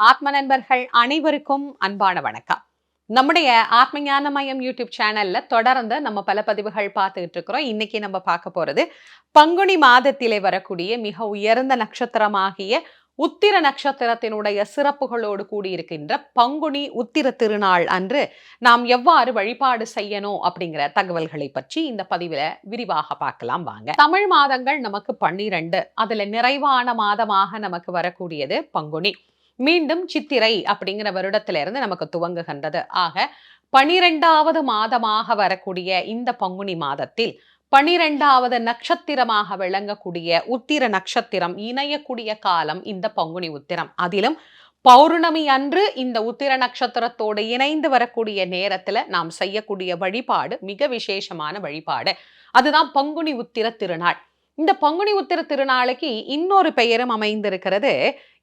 ஆத்ம நண்பர்கள் அனைவருக்கும் அன்பான வணக்கம். நம்முடைய ஆத்ம ஞானமயம் யூடியூப் சேனல்ல தொடர்ந்து நம்ம பல பதிவுகள் பார்த்துக்கிட்டு இருக்கிறோம். இன்னைக்கு நம்ம பார்க்க போறது பங்குனி மாதத்திலே வரக்கூடிய மிக உயர்ந்த நட்சத்திரமாகிய உத்திர நட்சத்திரத்தினுடைய சிறப்புகளோடு கூடியிருக்கின்ற பங்குனி உத்திர திருநாள் அன்று நாம் எவ்வாறு வழிபாடு செய்யணும் அப்படிங்கிற தகவல்களை பற்றி இந்த பதிவுல விரிவாக பார்க்கலாம் வாங்க. தமிழ் மாதங்கள் நமக்கு பன்னிரண்டு. அதுல நிறைவான மாதமாக நமக்கு வரக்கூடியது பங்குனி. மீண்டும் சித்திரை அப்படிங்கிற வருடத்திலிருந்து நமக்கு துவங்குகின்றது. ஆக பனிரெண்டாவது மாதமாக வரக்கூடிய இந்த பங்குனி மாதத்தில் பனிரெண்டாவது நட்சத்திரமாக விளங்கக்கூடிய உத்திர நட்சத்திரம் இணையக்கூடிய காலம் இந்த பங்குனி உத்திரம். அதிலும் பௌர்ணமி அன்று இந்த உத்திர நட்சத்திரத்தோடு இணைந்து வரக்கூடிய நேரத்துல நாம் செய்யக்கூடிய வழிபாடு மிக விசேஷமான வழிபாடு. அதுதான் பங்குனி உத்திர திருநாள். இந்த பங்குனி உத்திர திருநாளைக்கு இன்னொரு பெயரும் அமைந்திருக்கிறது.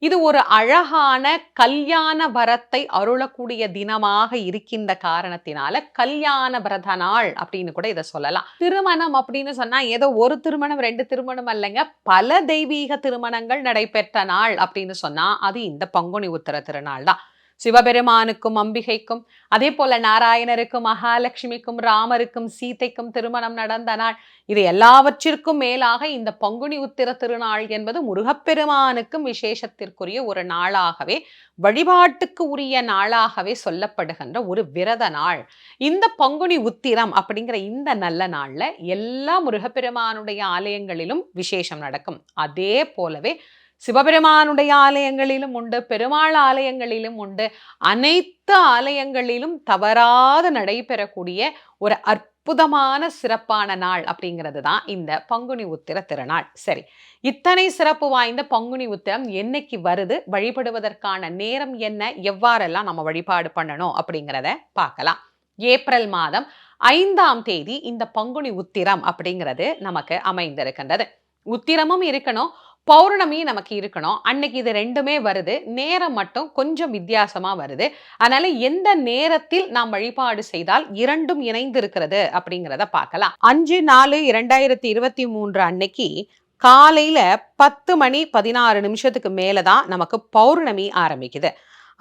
இது ஒரு அழகான கல்யாண வரத்தை அருளக்கூடிய தினமாக இருக்கின்ற காரணத்தினால கல்யாண விரத நாள் அப்படின்னு கூட இதை சொல்லலாம். திருமணம் அப்படின்னு சொன்னா ஏதோ ஒரு திருமணம் ரெண்டு திருமணம் அல்லங்க பல தெய்வீக திருமணங்கள் நடைபெற்ற நாள் அப்படின்னு சொன்னா அது இந்த பங்குனி உத்திர திருநாள் தான். சிவபெருமானுக்கும் அம்பிகைக்கும் அதே போல நாராயணருக்கும் மகாலட்சுமிக்கும் ராமருக்கும் சீதைக்கும் திருமணம் நடந்த நாள். இது எல்லாவற்றிற்கும் மேலாக இந்த பங்குனி உத்திர திருநாள் என்பது முருகப்பெருமானுக்கும் விசேஷத்திற்குரிய ஒரு நாளாகவே வழிபாட்டுக்கு உரிய நாளாகவே சொல்லப்படுகின்ற ஒரு விரத நாள். இந்த பங்குனி உத்திரம் அப்படிங்கிற இந்த நல்ல நாள்ல எல்லா முருகப்பெருமானுடைய ஆலயங்களிலும் விசேஷம் நடக்கும். அதே போலவே சிவபெருமானுடைய ஆலயங்களிலும் உண்டு பெருமாள் ஆலயங்களிலும் உண்டு. அனைத்து ஆலயங்களிலும் தவறாது நடைபெறக்கூடிய ஒரு அற்புதமான சிறப்பான நாள் அப்படிங்கிறது தான் இந்த பங்குனி உத்திர திருநாள். சரி இத்தனை சிறப்பு வாய்ந்த பங்குனி உத்திரம் என்னைக்கு வருது? வழிபடுவதற்கான நேரம் என்ன? எவ்வாறெல்லாம் நம்ம வழிபாடு பண்ணணும் அப்படிங்கிறத பார்க்கலாம். ஏப்ரல் மாதம் ஐந்தாம் தேதி இந்த பங்குனி உத்திரம் அப்படிங்கிறது நமக்கு அமைந்திருக்கின்றது. உத்திரமும் இருக்கணும் பௌர்ணமி நமக்கு இருக்கணும். அன்னைக்கு இது ரெண்டுமே வருது. நேரம் மட்டும் கொஞ்சம் வித்தியாசமாக வருது. அதனால எந்த நேரத்தில் நாம் வழிபாடு செய்தால் இரண்டும் இணைந்து இருக்கிறது அப்படிங்கிறத பார்க்கலாம். அஞ்சு நாலு இரண்டாயிரத்தி இருபத்தி மூன்று அன்னைக்கு காலையில பத்து மணி பதினாறு நிமிஷத்துக்கு மேலே தான் நமக்கு பௌர்ணமி ஆரம்பிக்குது.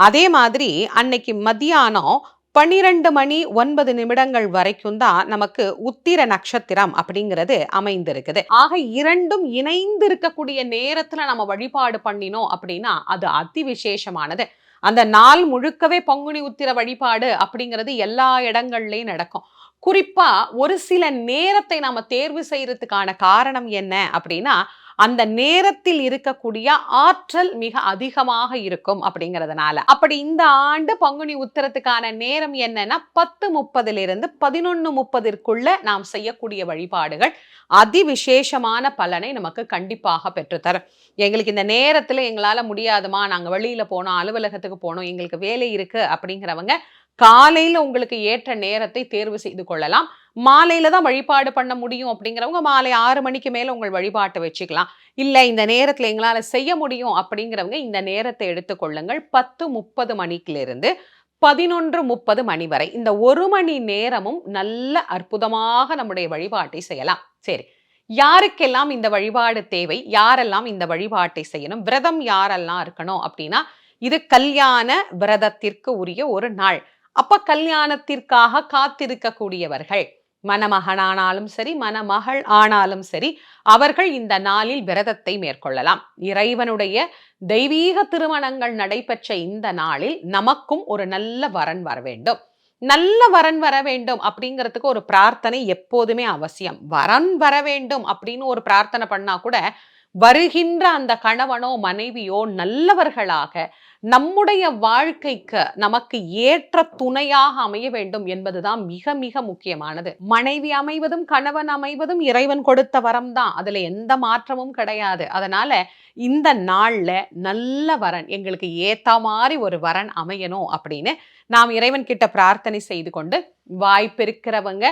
அதே மாதிரி அன்னைக்கு மத்தியானம் பன்னிரண்டு மணி ஒன்பது நிமிடங்கள் வரைக்கும் தான் நமக்கு உத்திர நட்சத்திரம் அப்படிங்கிறது அமைந்திருக்குது. ஆக இரண்டும் இணைந்து இருக்கக்கூடிய நேரத்துல நம்ம வழிபாடு பண்ணினோம் அப்படின்னா அது அதி விசேஷமானது அந்த நாள் முழுக்கவே பங்குனி உத்திர வழிபாடு அப்படிங்கிறது எல்லா இடங்கள்லயும் நடக்கும். குறிப்பா ஒரு சில நேரத்தை நாம தேர்வு செய்யறதுக்கான காரணம் என்ன அப்படின்னா அந்த நேரத்தில் இருக்கக்கூடிய ஆற்றல் மிக அதிகமாக இருக்கும் அப்படிங்கிறதுனால. அப்படி இந்த ஆண்டு பங்குனி உத்தரத்துக்கான நேரம் என்னன்னா பத்து முப்பதிலிருந்து பதினொன்று முப்பதிற்குள்ள நாம் செய்யக்கூடிய வழிபாடுகள் அதிவிசேஷமான பலனை நமக்கு கண்டிப்பாக பெற்றுத்தரும். எங்களுக்கு இந்த நேரத்துல எங்களால முடியாதுமா நாங்க வெளியில போனோம் அலுவலகத்துக்கு போனோம் எங்களுக்கு வேலை இருக்கு அப்படிங்கிறவங்க காலையில உங்களுக்கு ஏற்ற நேரத்தை தேர்வு செய்து கொள்ளலாம். மாலையில தான் வழிபாடு பண்ண முடியும் அப்படிங்கிறவங்க மாலை ஆறு மணிக்கு மேல உங்கள் வழிபாட்டை வச்சுக்கலாம். இல்லை இந்த நேரத்தில் எங்களால செய்ய முடியும் அப்படிங்கிறவங்க இந்த நேரத்தை எடுத்துக்கொள்ளுங்கள் பத்து முப்பது மணிக்கிலிருந்து பதினொன்று முப்பது மணி வரை. இந்த ஒரு மணி நேரமும் நல்ல அற்புதமாக நம்முடைய வழிபாட்டை செய்யலாம். சரி யாருக்கெல்லாம் இந்த வழிபாடு தேவை யாரெல்லாம் இந்த வழிபாட்டை செய்யணும் விரதம் யாரெல்லாம் இருக்கணும் அப்படின்னா இது கல்யாண விரதத்திற்கு உரிய ஒரு நாள். அப்ப கல்யாணத்திற்காக காத்திருக்கக்கூடியவர்கள் மணமகனானாலும் சரி மணமகள் ஆனாலும் சரி அவர்கள் இந்த நாளில் விரதத்தை மேற்கொள்ளலாம். இறைவனுடைய தெய்வீக திருமணங்கள் நடைபெற்ற இந்த நாளில் நமக்கும் ஒரு நல்ல வரன் வர வேண்டும். நல்ல வரன் வர வேண்டும் அப்படிங்கிறதுக்கு ஒரு பிரார்த்தனை எப்போதுமே அவசியம். வரன் வர வேண்டும் அப்படின்னு ஒரு பிரார்த்தனை பண்ணா கூட வருகின்ற அந்த கணவனோ மனைவியோ நல்லவர்களாக நம்முடைய வாழ்க்கைக்கு நமக்கு ஏற்ற துணையாக அமைய வேண்டும் என்பதுதான் மிக மிக முக்கியமானது. மனைவி அமைவதும் கணவன் அமைவதும் இறைவன் கொடுத்த வரம் தான் அதுல எந்த மாற்றமும் கிடையாது. அதனால இந்த நாள்ல நல்ல வரன் எங்களுக்கு ஏத்த மாதிரி ஒரு வரன் அமையணும் அப்படின்னு நாம் இறைவன் கிட்ட பிரார்த்தனை செய்து கொண்டு வாய்ப்பிருக்கிறவங்க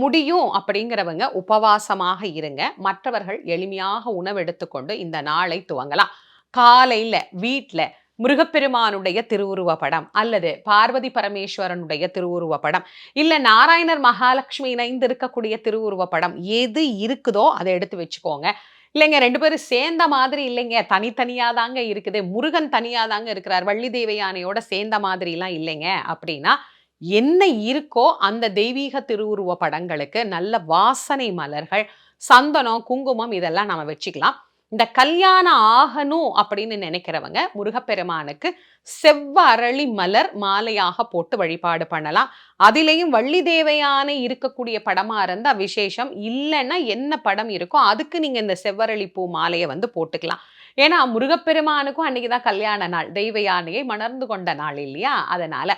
முடியும் அப்படிங்கிறவங்க உபவாசமாக இருங்க. மற்றவர்கள் எளிமையாக உணவு எடுத்துக்கொண்டு இந்த நாளை துவங்கலாம். காலையில வீட்டில் முருகப்பெருமானுடைய திருவுருவ படம் அல்லது பார்வதி பரமேஸ்வரனுடைய திருவுருவ படம் இல்லை நாராயணர் மகாலட்சுமி இணைந்து இருக்கக்கூடிய திருவுருவ படம் எது இருக்குதோ அதை எடுத்து வச்சுக்கோங்க. இல்லைங்க ரெண்டு பேரும் சேர்ந்த மாதிரி இல்லைங்க. தனித்தனியாக தாங்க இருக்குது. முருகன் தனியாக தாங்க இருக்கிறார். வள்ளி தேவயானையோட சேர்ந்த மாதிரிலாம் இல்லைங்க. அப்படின்னா என்ன இருக்கோ அந்த தெய்வீக திருவுருவ படங்களுக்கு நல்ல வாசனை மலர்கள் சந்தனம் குங்குமம் இதெல்லாம் நம்ம வச்சுக்கலாம். இந்த கல்யாணம் ஆகணும் அப்படின்னு நினைக்கிறவங்க முருகப்பெருமானுக்கு செவ்வரளி மலர் மாலையாக போட்டு வழிபாடு பண்ணலாம். அதிலேயும் வள்ளி தேவையான இருக்கக்கூடிய படமா இருந்தா விசேஷம். இல்லைன்னா என்ன படம் இருக்கோ அதுக்கு நீங்க இந்த செவ்வரளி பூ மாலையை வந்து போட்டுக்கலாம். ஏன்னா முருகப்பெருமானுக்கும் அன்னைக்கு தான் கல்யாண நாள். தெய்வ யானையை மணர்ந்து கொண்ட நாள் இல்லையா? அதனால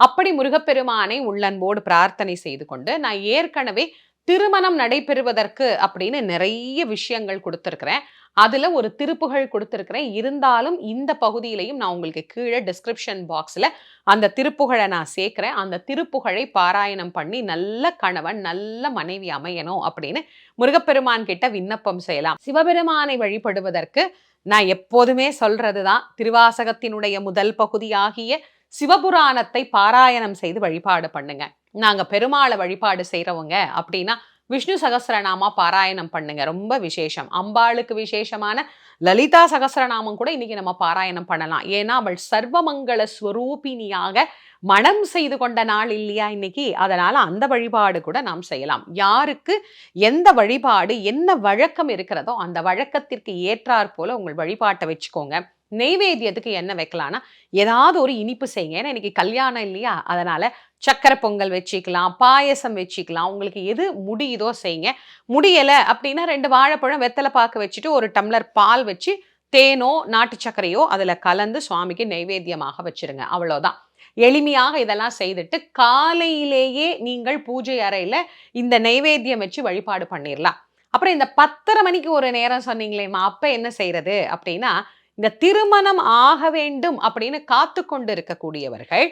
அப்படி முருகப்பெருமானை உள்ளன்போடு பிரார்த்தனை செய்து கொண்டு நான் ஏற்கனவே திருமணம் நடைபெறுவதற்கு அப்படின்னு நிறைய விஷயங்கள் கொடுத்துருக்குறேன். அதில் ஒரு திருப்புகள் கொடுத்துருக்குறேன். இருந்தாலும் இந்த பகுதியிலையும் நான் உங்களுக்கு கீழே டிஸ்கிரிப்ஷன் பாக்ஸில் அந்த திருப்புகழை நான் சேர்க்குறேன். அந்த திருப்புகழை பாராயணம் பண்ணி நல்ல கணவன் நல்ல மனைவி அமையணும் அப்படின்னு முருகப்பெருமான் கிட்ட விண்ணப்பம் செய்யலாம். சிவபெருமானை வழிபடுவதற்கு நான் எப்போதுமே சொல்றது தான் திருவாசகத்தினுடைய முதல் பகுதியாகிய சிவபுராணத்தை பாராயணம் செய்து வழிபாடு பண்ணுங்க. நாங்க பெருமாளை வழிபாடு செய்கிறவங்க அப்படின்னா விஷ்ணு சகசிரநாமா பாராயணம் பண்ணுங்க. ரொம்ப விசேஷம். அம்பாளுக்கு விசேஷமான லலிதா சகசிரநாமம் கூட இன்னைக்கு நம்ம பாராயணம் பண்ணலாம். ஏன்னா அவள் சர்வமங்கள ஸ்வரூபினியாக மனம் செய்து கொண்ட நாள் இல்லையா இன்னைக்கு? அதனால அந்த வழிபாடு கூட நாம் செய்யலாம். யாருக்கு எந்த வழிபாடு என்ன வழக்கம் இருக்கிறதோ அந்த வழக்கத்திற்கு ஏற்றாற் போல உங்கள் வழிபாட்டை வச்சுக்கோங்க. நெய்வேத்தியத்துக்கு என்ன வைக்கலாம்னா ஏதாவது ஒரு இனிப்பு செய்யுங்க. ஏன்னா இன்னைக்கு கல்யாணம் இல்லையா? அதனால சக்கரை பொங்கல் வச்சுக்கலாம் பாயசம் வச்சுக்கலாம். உங்களுக்கு எது முடியுதோ செய்யுங்க. முடியலை அப்படின்னா ரெண்டு வாழைப்பழம் வெத்தலை பாக்கு வச்சுட்டு ஒரு டம்ளர் பால் வச்சு தேனோ நாட்டு சர்க்கரையோ அதில் கலந்து சுவாமிக்கு நைவேத்தியமாக வச்சிருங்க. அவ்வளோதான் எளிமையாக இதெல்லாம் செய்துட்டு காலையிலேயே நீங்கள் பூஜை அறையில் இந்த நைவேத்தியம் வச்சு வழிபாடு பண்ணிடலாம் அப்புறம் இந்த பத்தரை மணிக்கு ஒரு நேரம் சொன்னீங்களேம்மா அப்போ என்ன செய்யறது அப்படின்னா இந்த திருமணம் ஆக வேண்டும் அப்படின்னு காத்து கொண்டு இருக்கக்கூடியவர்கள்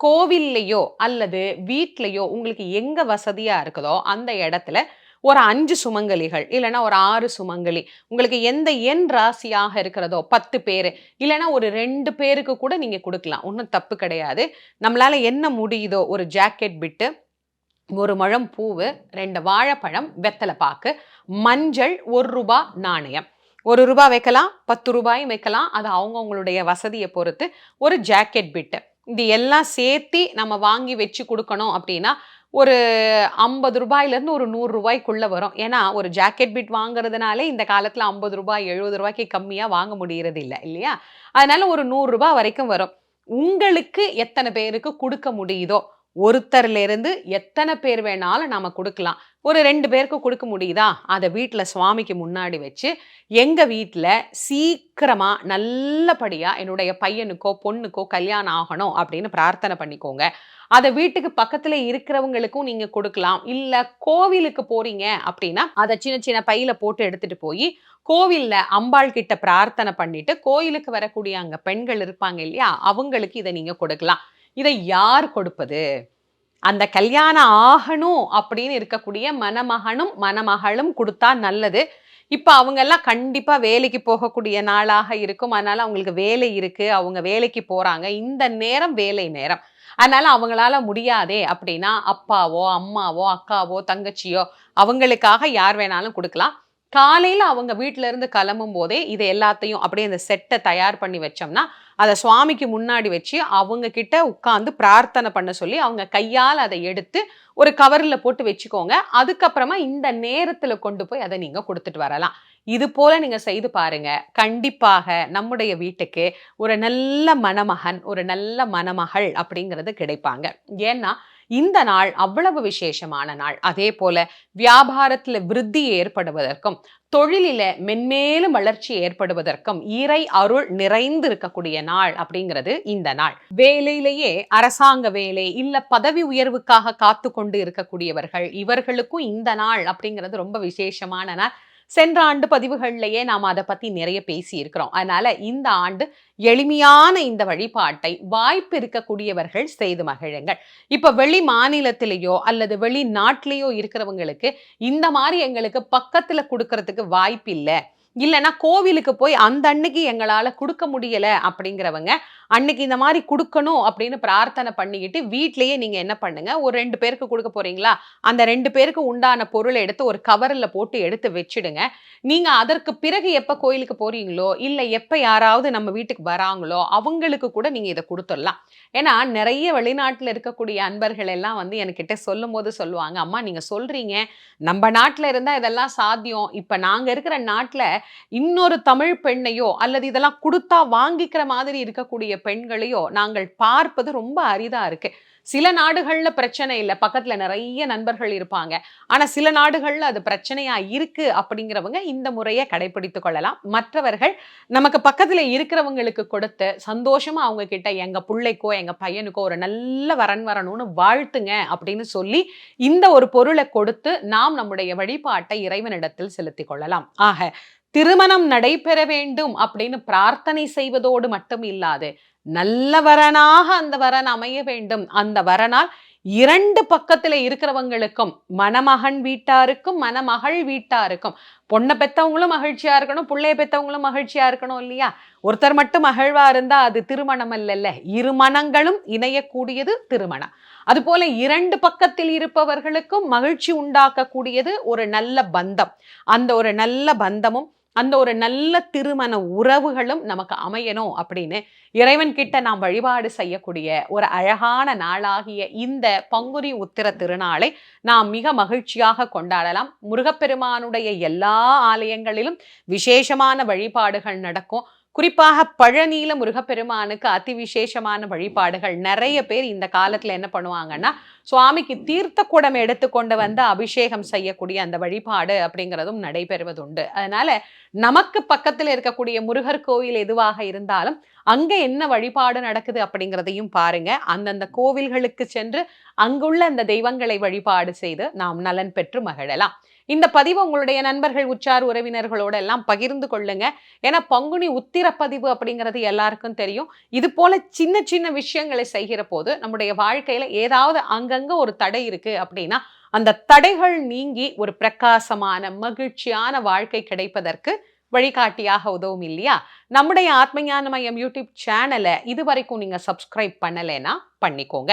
கோவில்லையோ அல்லது வீட்லையோ உங்களுக்கு எங்க வசதியா இருக்குதோ அந்த இடத்துல ஒரு அஞ்சு சுமங்கலிகள் இல்லைன்னா ஒரு ஆறு சுமங்கலி உங்களுக்கு எந்த எண் ராசியாக இருக்கிறதோ பத்து பேர் இல்லைன்னா ஒரு ரெண்டு பேருக்கு கூட நீங்கள் கொடுக்கலாம். ஒன்றும் தப்பு கிடையாது. நம்மளால் என்ன முடியுதோ ஒரு ஜாக்கெட் பிட்டு ஒரு முழம் பூவு ரெண்டு வாழைப்பழம் வெத்தலை பாக்கு மஞ்சள் ஒரு ரூபா நாணயம். ஒரு ரூபாய் வைக்கலாம் பத்து ரூபாயும் வைக்கலாம். அது அவங்கவுங்களுடைய வசதியை பொறுத்து. ஒரு ஜாக்கெட் பிட்டு இது எல்லாம் சேர்த்து நம்ம வாங்கி வச்சு கொடுக்கணும் அப்படின்னா ஒரு ஐம்பது ரூபாயிலேருந்து ஒரு நூறுரூபாய்க்குள்ளே வரும். ஏன்னா ஒரு ஜாக்கெட் பிட் வாங்குறதுனாலே இந்த காலத்தில் ஐம்பது ரூபாய் எழுபது ரூபாய்க்கு கம்மியாக வாங்க முடியறது இல்லை இல்லையா? அதனால ஒரு நூறுரூபா வரைக்கும் வரும். உங்களுக்கு எத்தனை பேருக்கு கொடுக்க முடியுதோ ஒருத்தர்லேருந்து எத்தனை பேர் வேணாலும் நாம் கொடுக்கலாம். ஒரு ரெண்டு பேருக்கு கொடுக்க முடியுதா? அதை வீட்டில் சுவாமிக்கு முன்னாடி வச்சு எங்கள் வீட்டில் சீக்கிரமாக நல்லபடியாக என்னுடைய பையனுக்கோ பொண்ணுக்கோ கல்யாணம் ஆகணும் அப்படின்னு பிரார்த்தனை பண்ணிக்கோங்க. அதை வீட்டுக்கு பக்கத்தில் இருக்கிறவங்களுக்கும் நீங்கள் கொடுக்கலாம். இல்லை கோவிலுக்கு போகிறீங்க அப்படின்னா அதை சின்ன சின்ன பையில் போட்டு எடுத்துகிட்டு போய் கோவிலில் அம்பாள் கிட்ட பிரார்த்தனை பண்ணிட்டு கோயிலுக்கு வரக்கூடிய அங்கே பெண்கள் இருப்பாங்க இல்லையா? அவங்களுக்கு இதை நீங்கள் கொடுக்கலாம். இதை யார் கொடுப்பது? அந்த கல்யாணம் ஆகணும் அப்படின்னு இருக்கக்கூடிய மணமகனும் மணமகளும் கொடுத்தா நல்லது. இப்போ அவங்கெல்லாம் கண்டிப்பாக வேலைக்கு போகக்கூடிய நாளாக இருக்கும். அதனால அவங்களுக்கு வேலை இருக்கு. அவங்க வேலைக்கு போறாங்க. இந்த நேரம் வேலை நேரம். அதனால அவங்களால முடியாதே அப்படின்னா அப்பாவோ அம்மாவோ அக்காவோ தங்கச்சியோ அவங்களுக்காக யார் வேணாலும் கொடுக்கலாம். காலையில் அவங்க வீட்டிலேருந்து கிளம்பும் போதே இதை எல்லாத்தையும் அப்படியே அந்த செட்டை தயார் பண்ணி வச்சோம்னா அதை சுவாமிக்கு முன்னாடி வச்சு அவங்க கிட்ட உட்காந்து பிரார்த்தனை பண்ண சொல்லி அவங்க கையால் அதை எடுத்து ஒரு கவரில் போட்டு வச்சுக்கோங்க. அதுக்கப்புறமா இந்த நேரத்தில் கொண்டு போய் அதை நீங்கள் கொடுத்துட்டு வரலாம். இது போல நீங்கள் செய்து பாருங்க. கண்டிப்பாக நம்முடைய வீட்டுக்கு ஒரு நல்ல மணமகன் ஒரு நல்ல மணமகள் அப்படிங்கிறது கிடைப்பாங்க. ஏன்னா இந்த நாள் அவ்வளவு விசேஷமான நாள். அதே போல வியாபாரத்துல விருத்தி ஏற்படுவதற்கும் தொழிலில மென்மேலும் வளர்ச்சி ஏற்படுவதற்கும் இறை அருள் நிறைந்து இருக்கக்கூடிய நாள் அப்படிங்கிறது இந்த நாள். வேலையிலேயே அரசாங்க வேலை இல்ல பதவி உயர்வுக்காக காத்து கொண்டு இருக்கக்கூடியவர்கள் இவர்களுக்கும் இந்த நாள் அப்படிங்கிறது ரொம்ப விசேஷமான நாள். சென்ற ஆண்டு பதிவுகள்லையே நாம் அதை பற்றி நிறைய பேசி இருக்கிறோம் அதனால இந்த ஆண்டு எளிமையான இந்த வழிபாட்டை வாய்ப்பு இருக்கக்கூடியவர்கள் செய்து மகிழுங்கள். இப்போ வெளி மாநிலத்திலேயோ அல்லது வெளிநாட்டிலேயோ இருக்கிறவங்களுக்கு இந்த மாதிரி எங்களுக்கு பக்கத்தில் கொடுக்கறதுக்கு வாய்ப்பு இல்லை இல்லைன்னா கோவிலுக்கு போய் அந்த அன்னைக்கு எங்களால் கொடுக்க முடியலை அப்படிங்கிறவங்க அன்னைக்கு இந்த மாதிரி கொடுக்கணும் அப்படின்னு பிரார்த்தனை பண்ணிக்கிட்டு வீட்லேயே நீங்கள் என்ன பண்ணுங்க? ஒரு ரெண்டு பேருக்கு கொடுக்க போறீங்களா? அந்த ரெண்டு பேருக்கு உண்டான பொருளை எடுத்து ஒரு கவரில் போட்டு எடுத்து வச்சிடுங்க. நீங்கள் அதற்கு பிறகு எப்போ கோயிலுக்கு போறீங்களோ இல்லை எப்போ யாராவது நம்ம வீட்டுக்கு வராங்களோ அவங்களுக்கு கூட நீங்கள் இதை கொடுத்துடலாம். ஏன்னா நிறைய வெளிநாட்டில் இருக்கக்கூடிய அன்பர்கள் எல்லாம் வந்து என்கிட்ட சொல்லும் போது சொல்லுவாங்க அம்மா நீங்க சொல்றீங்க. நம்ம நாட்டில் இருந்தால் இதெல்லாம் சாத்தியம். இப்போ நாங்கள் இருக்கிற நாட்டில் இன்னொரு தமிழ் பெண்ணையோ அல்லது இதெல்லாம் கொடுத்தா வாங்கிக்கிற மாதிரி இருக்கக்கூடிய பெண்களையோ நாங்கள் பார்ப்பது ரொம்ப அரிதா இருக்கு. சில நாடுகள்ல பிரச்சனை இல்லை. பக்கத்துல நிறைய நண்பர்கள் இருப்பாங்க. ஆனா சில நாடுகள்ல அது பிரச்சனையா இருக்கு அப்படிங்கிறவங்க இந்த முறையை கடைபிடித்து கொள்ளலாம். மற்றவர்கள் நமக்கு பக்கத்துல இருக்கிறவங்களுக்கு கொடுத்து சந்தோஷமா அவங்க கிட்ட எங்க பிள்ளைக்கோ எங்க பையனுக்கோ ஒரு நல்ல வரன் வரணும்னு வாழ்த்துங்க அப்படின்னு சொல்லி இந்த ஒரு பொருளை கொடுத்து நாம் நம்முடைய வழிபாட்டை இறைவனிடத்தில் செலுத்தி கொள்ளலாம். ஆக திருமணம் நடைபெற வேண்டும் அப்படின்னு பிரார்த்தனை செய்வதோடு மட்டும் இல்லாது நல்ல வரனாக அந்த வரன் அமைய வேண்டும். அந்த வரனால் இரண்டு பக்கத்துல இருக்கிறவங்களுக்கும் மணமகன் வீட்டாருக்கும் மணமகள் வீட்டாருக்கும் பொண்ணை பெத்தவங்களும் மகிழ்ச்சியா இருக்கணும் பிள்ளைய பெத்தவங்களும் மகிழ்ச்சியா இருக்கணும் இல்லையா? ஒருத்தர் மட்டும் மகிழ்வா இருந்தா அது திருமணம் அல்லல்ல. இரு மனங்களும் இணையக்கூடியது திருமணம். அதுபோல இரண்டு பக்கத்தில் இருப்பவர்களுக்கும் மகிழ்ச்சி உண்டாக்கக்கூடியது ஒரு நல்ல பந்தம். அந்த ஒரு நல்ல பந்தமும் அந்த ஒரு நல்ல திருமண உறவுகளும் நமக்கு அமையணும் அப்படின்னு இறைவன் கிட்ட நாம் வழிபாடு செய்யக்கூடிய ஒரு அழகான நாளாகிய இந்த பங்குனி உத்திர திருநாளை நாம் மிக மகிழ்ச்சியாக கொண்டாடலாம். முருகப்பெருமானுடைய எல்லா ஆலயங்களிலும் விசேஷமான வழிபாடுகள் நடக்கும். குறிப்பாக பழனியில முருகப்பெருமானுக்கு அதி விசேஷமான வழிபாடுகள். நிறைய பேர் இந்த காலத்துல என்ன பண்ணுவாங்கன்னா சுவாமிக்கு தீர்த்த குடம் எடுத்துக்கொண்டு வந்து அபிஷேகம் செய்யக்கூடிய அந்த வழிபாடு அப்படிங்கிறதும் நடைபெறுவதுண்டு. அதனால நமக்கு பக்கத்தில் இருக்கக்கூடிய முருகர் கோவில் எதுவாக இருந்தாலும் அங்கே என்ன வழிபாடு நடக்குது அப்படிங்கிறதையும் பாருங்க. அந்தந்த கோவில்களுக்கு சென்று அங்குள்ள அந்த தெய்வங்களை வழிபாடு செய்து நாம் நலன் பெற்று மகிழலாம். இந்த பதிவு உங்களுடைய நண்பர்கள் உச்சார் உறவினர்களோட எல்லாம் பகிர்ந்து கொள்ளுங்க. ஏன்னா பங்குனி உத்திர பதிவு அப்படிங்கிறது எல்லாருக்கும் தெரியும். இது போல சின்ன சின்ன விஷயங்களை செய்கிற போது நம்முடைய வாழ்க்கையில ஏதாவது அங்கங்க ஒரு தடை இருக்கு அப்படின்னா அந்த தடைகள் நீங்கி ஒரு பிரகாசமான மகிழ்ச்சியான வாழ்க்கை கிடைப்பதற்கு வழிகாட்டியாக உதவும் இல்லையா? நம்முடைய ஆத்மஞான மையம் யூடியூப் சேனலை இது வரைக்கும் நீங்க சப்ஸ்கிரைப் பண்ணலைன்னா பண்ணிக்கோங்க.